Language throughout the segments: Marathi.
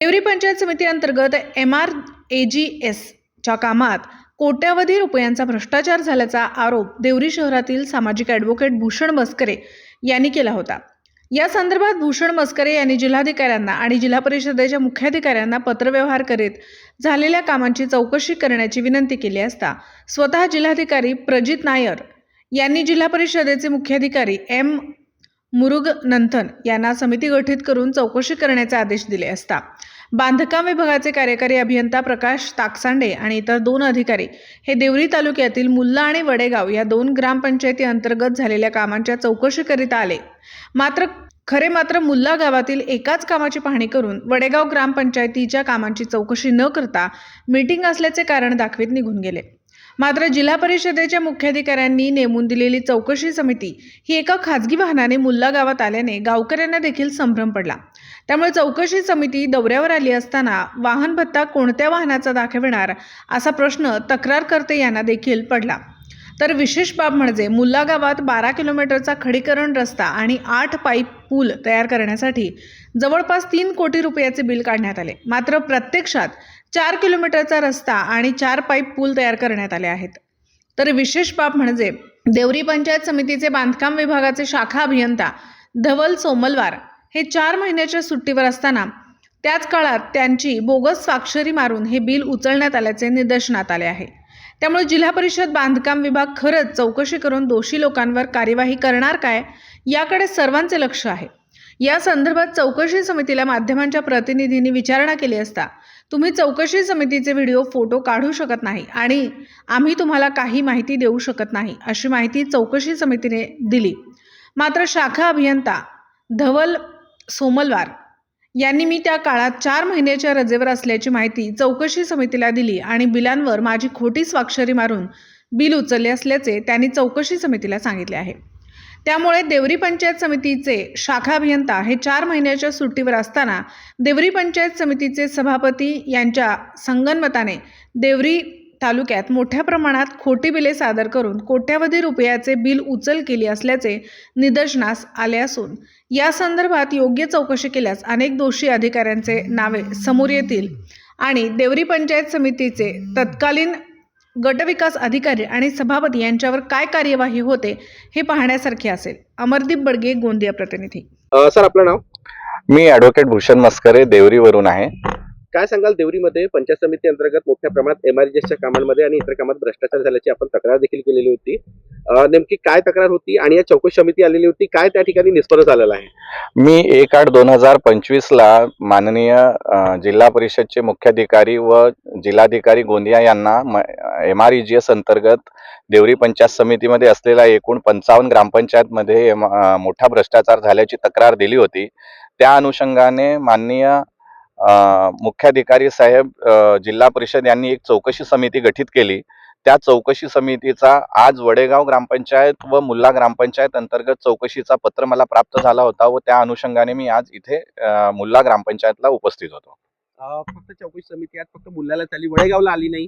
देवरी पंचायत समिती अंतर्गत एम आर ए जी एसच्या कामात कोट्यावधी रुपयांचा भ्रष्टाचार झाल्याचा आरोप देवरी शहरातील सामाजिक ॲडव्होकेट भूषण मस्करे यांनी केला होता. या संदर्भात भूषण मस्करे यांनी जिल्हाधिकाऱ्यांना आणि जिल्हा परिषदेच्या मुख्याधिकाऱ्यांना पत्रव्यवहार करीत झालेल्या कामांची चौकशी करण्याची विनंती केली असता स्वतः जिल्हाधिकारी प्रजित नायर यांनी जिल्हा परिषदेचे मुख्याधिकारी एम मुरुग नंथन यांना समिती गठीत करून चौकशी करण्याचे आदेश दिले असता. बांधकाम विभागाचे कार्यकारी अभियंता प्रकाश ताकसांडे आणि इतर दोन अधिकारी हे देवरी तालुक्यातील मुल्ला आणि वडेगाव या दोन ग्रामपंचायती अंतर्गत झालेल्या कामांच्या चौकशीकरिता आले. मात्र खरे मात्र मुल्ला गावातील एकाच कामाची पाहणी करून वडेगाव ग्रामपंचायतीच्या कामांची चौकशी न करता मीटिंग असल्याचे कारण दाखवीत निघून गेले. मात्र जिल्हा परिषदेच्या मुख्याधिकाऱ्यांनी नेमून दिलेली चौकशी समिती ही एका खाजगी वाहनाने मुल्ला गावात आल्याने गावकऱ्यांना देखील संभ्रम पडला. त्यामुळे चौकशी समिती दौऱ्यावर आली असताना वाहन भत्ता कोणत्या वाहनाचा दाखविणार असा प्रश्न तक्रारकर्ते यांना देखील पडला. तर विशेष बाब म्हणजे मुल्ला गावात बारा किलोमीटरचा खडीकरण रस्ता आणि आठ पाईप पूल तयार करण्यासाठी जवळपास तीन कोटी रुपयाचे बिल काढण्यात आले. मात्र प्रत्यक्षात चार किलोमीटरचा रस्ता आणि चार पाईप पूल तयार करण्यात आले आहेत. तर विशेष बाब म्हणजे देवरी पंचायत समितीचे बांधकाम विभागाचे शाखा अभियंता धवल सोमलवार हे चार महिन्याच्या सुट्टीवर असताना त्याच काळात त्यांची बोगस स्वाक्षरी मारून हे बिल उचलण्यात आल्याचे निदर्शनात आले आहे. त्यामुळे जिल्हा परिषद बांधकाम विभाग खरंच चौकशी करून दोषी लोकांवर कार्यवाही करणार काय याकडे सर्वांचे लक्ष आहे. या संदर्भात चौकशी समितीला माध्यमांच्या प्रतिनिधींनी विचारणा केली असता तुम्ही चौकशी समितीचे व्हिडिओ फोटो काढू शकत नाही आणि आम्ही तुम्हाला काही माहिती देऊ शकत नाही अशी माहिती चौकशी समितीने दिली. मात्र शाखा अभियंता धवल सोमलवार यांनी मी त्या काळात चार महिन्याच्या रजेवर असल्याची माहिती चौकशी समितीला दिली आणि बिलांवर माझी खोटी स्वाक्षरी मारून बिल उचलले असल्याचे त्यांनी चौकशी समितीला सांगितले आहे. त्यामुळे देवरी पंचायत समितीचे शाखा अभियंता हे चार महिन्याच्या सुट्टीवर असताना देवरी पंचायत समितीचे सभापती यांच्या संगनमताने देवरी तालुक्यात मोठ्या प्रमाणात खोटी बिले सादर करून कोट्यावधी रुपयाचे बिल उचल केली असल्याचे निदर्शनास आले असून या संदर्भात योग्य चौकशी केल्यास अनेक दोषी अधिकाऱ्यांचे नावे समोर येतील आणि देवरी पंचायत समितीचे तत्कालीन गटविकास अधिकारी आणि सभापती यांच्यावर काय कार्यवाही होते हे पाहण्यासारखे असेल. अमरदीप बडगे गोंदिया प्रतिनिधी. सर आपलं नाव? मी ॲडव्होकेट भूषण मस्करे देवरीवरून आहे. काय सांगाल देवरीमध्ये? पंचायत समिती अंतर्गत मोठ्या प्रमाणात एमआरजीएसच्या कामांमध्ये आणि इतर कामात भ्रष्टाचार झाल्याची आपण तक्रार देखील केलेली होती. नेमकी काय तक्रार होती आणि या चौकशी समिती आलेली होती? काय त्या ठिकाणी निष्पन्न झालेला आहे? मी एक आठ दोन हजार पंचवीसला माननीय जिल्हा परिषदचे मुख्याधिकारी व जिल्हाधिकारी गोंदिया यांना M R E G S अंतर्गत देवरी पंचायत समितीमध्ये असलेल्या एकूण पंचावन्न ग्रामपंचायतमध्ये मोठा भ्रष्टाचार झाल्याची तक्रार दिली होती. त्या अनुषंगाने माननीय मुख्याधिकारी साहेब जिल्हा परिषद यांनी एक चौकशी समिती गठीत केली. त्या चौकशी समितीचा आज वडेगाव ग्रामपंचायत व मुल्ला ग्रामपंचायत अंतर्गत चौकशीचा पत्र मला प्राप्त झाला होता व त्या अनुषंगाने मी आज इथे मुल्ला ग्रामपंचायतला उपस्थित होतो. फक्त चौकशी समिती आज फक्त मुलाला झाली वडेगावला आली नाही.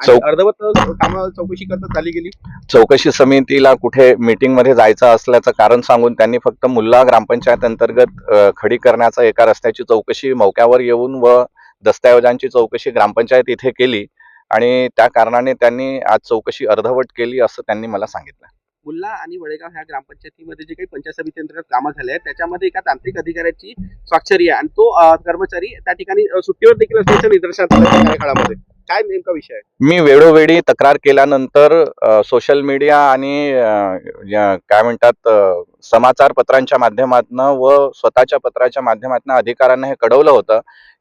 काम चौकशी करता चाली गेली. चौकशी समितीला कुठे मीटिंगमध्ये जायचं असल्याचं कारण सांगून त्यांनी फक्त मुल्ला ग्रामपंचायत अंतर्गत खडी करण्याचा एका रस्त्याची चौकशी मौक्यावर येऊन व दस्तऐवजांची चौकशी ग्रामपंचायत इथे केली. आणि त्या कारणाने त्यांनी आज चौकशी अर्धवट केली असं त्यांनी मला सांगितलं. मुल्ला आणि वडेगाव ह्या ग्रामपंचायतीमध्ये जे काही पंचायत समिती अंतर्गत कामं झाले आहेत त्याच्यामध्ये एका तांत्रिक अधिकाऱ्याची स्वाक्षरी आहे. आणि तो कर्मचारी त्या ठिकाणी सुट्टीवर देखील असल्याचं निदर्शनात कार्यकाळामध्ये. काय नेमका विषय आहे? मी वेळोवेळी तक्रार केल्यानंतर सोशल मीडिया आणि काय म्हणतात समाचार पत्रांच्या माध्यमातून व स्वतःच्या पत्राच्या माध्यमातून अधिकाऱ्यांना हे कळवलं होतं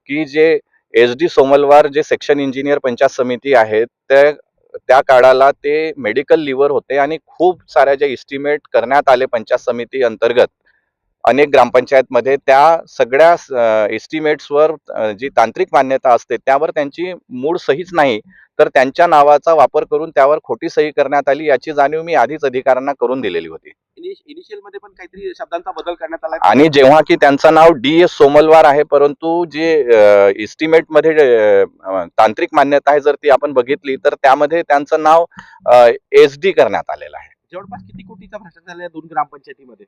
की जे एस डी सोमलवार जे सेक्शन इंजिनियर पंचायत समिती आहेत त्या त्या काळाला ते मेडिकल लिव्हर होते आणि खूप साऱ्या ज्या इस्टिमेट करण्यात आले पंचायत समिती अंतर्गत अनेक ग्रामपंचायतमध्ये त्या सगळ्या इस्टिमेट्सवर जी तांत्रिक मान्यता असते त्यावर त्यांची मूळ सहीच नाही. तर त्यांच्या नावाचा वापर करून त्यावर खोटी सही करण्यात आली याची जाणीव मी आधीच अधिकाऱ्यांना करून दिलेली होती. इनिशियलमध्ये पण काहीतरी शब्दांचा बदल करण्यात आला. आणि जेव्हा की त्यांचं नाव डी एस सोमलवार आहे परंतु जे इस्टिमेटमध्ये तांत्रिक मान्यता आहे जर ती आपण बघितली तर त्यामध्ये त्यांचं नाव एस डी करण्यात आलेलं आहे. जवळपास किती कोटीचा भ्रष्टाचार झाला या दोन ग्रामपंचायतीमध्ये?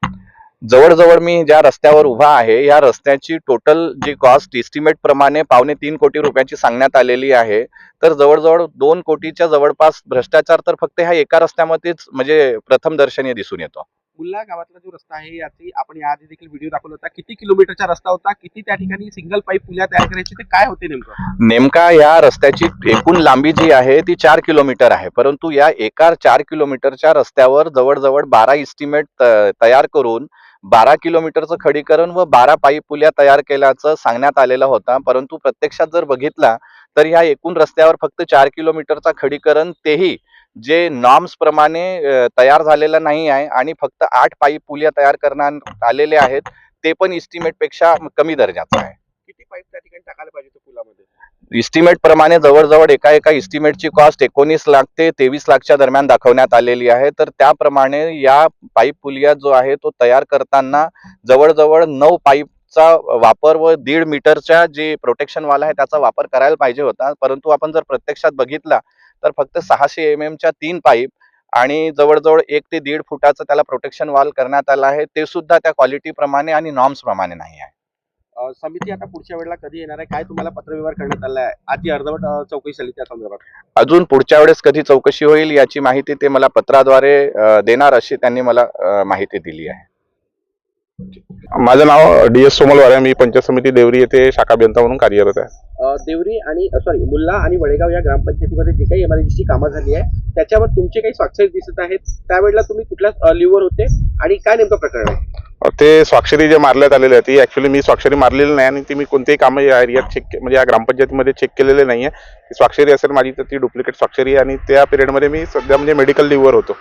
जवळजवळ मी ज्या रस्त्यावर उभा आहे या रस्त्याची टोटल जी कॉस्ट इस्टिमेट प्रमाणे पावणे तीन कोटी रुपयाची सांगण्यात आलेली आहे. तर जवळजवळ दोन कोटीच्या जवळपास भ्रष्टाचार तर फक्त ह्या एका रस्त्यामध्येच म्हणजे प्रथम दर्शनी दिसून येतो. मुल्ला गावातला जो रस्ता आहे याची आपण याआधी देखील व्हिडिओ दाखवला होता. किती किलोमीटरचा रस्ता होता किती त्या ठिकाणी सिंगल पाईप पुल्या तयार करायची ते काय होते नेमकं? नेमका या रस्त्याची एकूण लांबी जी आहे ती चार किलोमीटर आहे. परंतु या एका चार किलोमीटरच्या रस्त्यावर जवळजवळ बारा इस्टिमेट तयार करून बारा किलोमीटरचं खडीकरण व बारा पाईप पुल्या तयार केल्याचं सांगण्यात आलेलं होता. परंतु प्रत्यक्षात जर बघितला तर ह्या एकूण रस्त्यावर फक्त चार किलोमीटरचा खडीकरण तेही जे नॉर्म्स प्रमाणे तयार झालेलं नाही आहे आणि फक्त आठ पाईप पुल्या तयार करण्यात आलेले आहेत ते पण इस्टिमेटपेक्षा कमी दर्जाचं आहे. किती पाईप त्या ठिकाणी टाकायला पाहिजे पुलामध्ये? इस्टिमेट प्रमाणे जवळजवळ एका एका इस्टिमेटची कॉस्ट एकोणीस लाख ते तेवीस लाखच्या दरम्यान दाखवण्यात आलेली आहे. तर त्याप्रमाणे या पाईप पुलिया जो आहे तो तयार करताना जवळजवळ नऊ पाईपचा वापर व दीड मीटरच्या जे प्रोटेक्शन वाल आहे त्याचा वापर करायला पाहिजे होता. परंतु आपण जर प्रत्यक्षात बघितला तर फक्त सहाशे एम एमच्या तीन पाईप आणि जवळजवळ एक ते दीड फुटाचं त्याला प्रोटेक्शन वाल करण्यात आलं आहे. ते सुद्धा त्या क्वालिटी प्रमाणे आणि नॉर्म्स प्रमाणे नाही आहे. समिती आता पुढच्या वेळेला कधी येणार आहे? काय तुम्हाला पत्रव्यवहार करण्यात आला आहे आधी अर्धवट चौकशी झाली त्या संदर्भात. अजून पुढच्या वेळेस कधी चौकशी होईल याची माहिती ते मला पत्राद्वारे देणार अशी त्यांनी मला माहिती दिली आहे. माझं नाव डी एस सोमलवार आहे. मी पंचायत समिती देवरी येथे शाखा अभियंता म्हणून कार्यरत आहे. देवरी आणि सॉरी मुल्ला आणि वडेगाव या ग्रामपंचायतीमध्ये जे काही एमआरजीची कामं झाली आहे त्याच्यावर तुमचे काही स्वाक्षरी दिसत आहेत. त्यावेळेला तुम्ही कुठल्या लिव्हर होते आणि काय नेमकं प्रकरण आहे? ते स्वाक्षरी जे मारण्यात आलेली आहे ती ऍक्च्युली मी स्वाक्षरी मारलेली नाही आणि ती मी कोणतेही कामं या एरियात चेक म्हणजे या ग्रामपंचायतीमध्ये चेक केलेले नाही आहे ती स्वाक्षरी असेल माझी तर ती डुप्लिकेट स्वाक्षरी आहे आणि त्या पिरियडमध्ये मी सध्या म्हणजे मेडिकल लिव्हर होतो.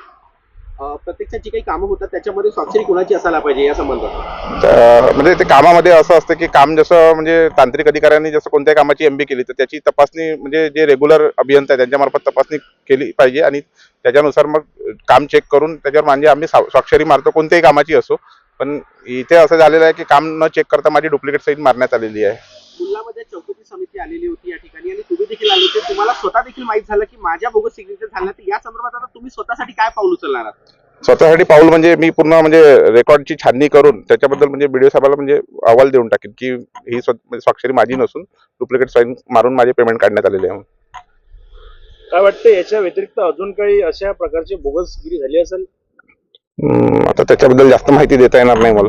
प्रत्यक्षात जी काही कामं होतात त्याच्यामध्ये स्वाक्षरी कोणाची असायला पाहिजे या संबंधात? म्हणजे ते कामामध्ये असं असतं की काम जसं म्हणजे तांत्रिक अधिकाऱ्यांनी जसं कोणत्याही कामाची एमबी केली तर त्याची तपासणी म्हणजे जे रेग्युलर अभियंता त्यांच्यामार्फत तपासणी केली पाहिजे आणि त्याच्यानुसार मग काम चेक करून त्याच्यावर म्हणजे आम्ही स्वा- स्वाक्षरी मारतो कोणत्याही कामाची असो. पण इथे असं झालेलं आहे की काम न चेक करता माझी डुप्लिकेट साईन मारण्यात आलेली आहे. आलेली होती या ठिकाणी आणि तुम्ही देखील आले होते. तुम्हाला स्वतः देखील माहीत झालं की माझ्या बोगस सिग्नेचर झालं तर या संदर्भात आता तुम्ही स्वतःसाठी काय पाऊल उचलणार आहात? स्वतःसाठी पाऊल म्हणजे मी पूर्ण म्हणजे रेकॉर्डची छाननी करून त्याच्याबद्दल म्हणजे बीडीओ साहेबाला म्हणजे अहवाल देऊन टाकेन की ही म्हणजे स्वाक्षरी माझी नसून डुप्लिकेट साईन मारून माझे पेमेंट काढण्यात आलेले आहे. काय वाटतं याच्या व्यतिरिक्त अजून काही अशा प्रकारची बोगसगिरी झाली असेल? आता त्याच्याबद्दल जास्त माहिती देता येणार नाही मला.